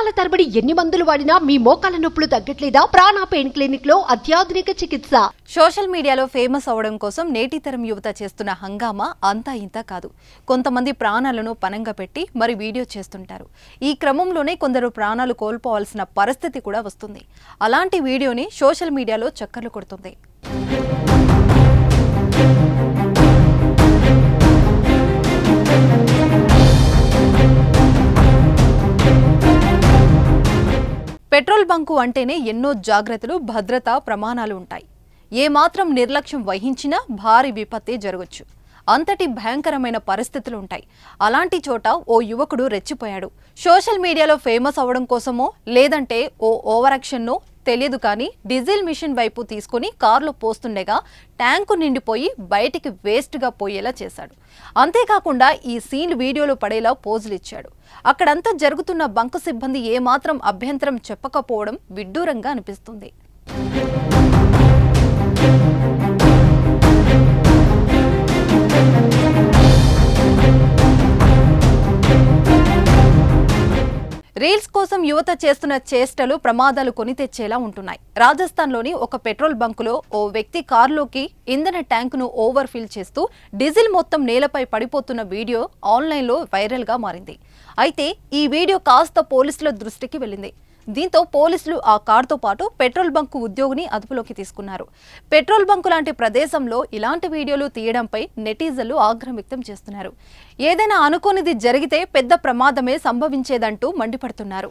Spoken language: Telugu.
సంవత్సరాల తరబడి ఎన్ని మందులు వాడినా మీ మోకాల నొప్పులు తగ్గట్లేదా? ప్రాణ పెయిన్ క్లినిక్లో అత్యాధునిక చికిత్స. సోషల్ మీడియాలో ఫేమస్ అవడం కోసం నేటి తరం యువత చేస్తున్న హంగామా అంతా ఇంత కాదు. కొంతమంది ప్రాణాలను పనంగా పెట్టి మరి వీడియో చేస్తుంటారు. ఈ క్రమంలోనే కొందరు ప్రాణాలు కోల్పోవాల్సిన పరిస్థితి కూడా వస్తుంది. అలాంటి వీడియోని సోషల్ మీడియాలో చక్కర్లు కొడుతుంది. పెట్రోల్ బంకు అంటేనే ఎన్నో జాగ్రత్తలు భద్రతా ప్రమాణాలు ఉంటాయి. ఏమాత్రం నిర్లక్ష్యం వహించినా భారీ విపత్తే జరగచ్చు. అంతటి భయంకరమైన పరిస్థితులు ఉంటాయి. అలాంటి చోట ఓ యువకుడు రెచ్చిపోయాడు. సోషల్ మీడియాలో ఫేమస్ అవడం కోసమో లేదంటే ఓ ఓవరాక్షన్నో తెలియదు కానీ డీజిల్ మిషన్ వైపు తీసుకుని కారులో పోస్తుండగా ట్యాంకు నిండిపోయి బయటికి వేస్ట్గా పోయేలా చేశాడు. అంతేకాకుండా ఈ సీన్ వీడియోలో పడేలా పోజులు ఇచ్చాడు. అక్కడంతా జరుగుతున్న బంకు సిబ్బంది ఏమాత్రం అభ్యంతరం చెప్పకపోవడం విడ్డూరంగా అనిపిస్తుంది. రీల్స్ కోసం యువత చేస్తున్న చేష్టలు ప్రమాదాలు కొని తెచ్చేలా ఉంటున్నాయి. రాజస్థాన్లోని ఒక పెట్రోల్ బంకులో ఓ వ్యక్తి కారులోకి ఇంధన ట్యాంకును ఓవర్ ఫిల్ చేస్తూ డీజిల్ మొత్తం నేలపై పడిపోతున్న వీడియో ఆన్లైన్లో వైరల్గా మారింది. అయితే ఈ వీడియో కాస్త పోలీసుల దృష్టికి వెళ్ళింది. దీంతో పోలీసులు ఆ కారుతో పాటు పెట్రోల్ బంకు ఉద్యోగిని అదుపులోకి తీసుకున్నారు. పెట్రోల్ బంకు లాంటి ప్రదేశంలో ఇలాంటి వీడియోలు తీయడంపై నెటిజన్లు ఆగ్రహం వ్యక్తం చేస్తున్నారు. ఏదైనా అనుకోనిది జరిగితే పెద్ద ప్రమాదమే సంభవించేదంటూ మండిపడుతున్నారు.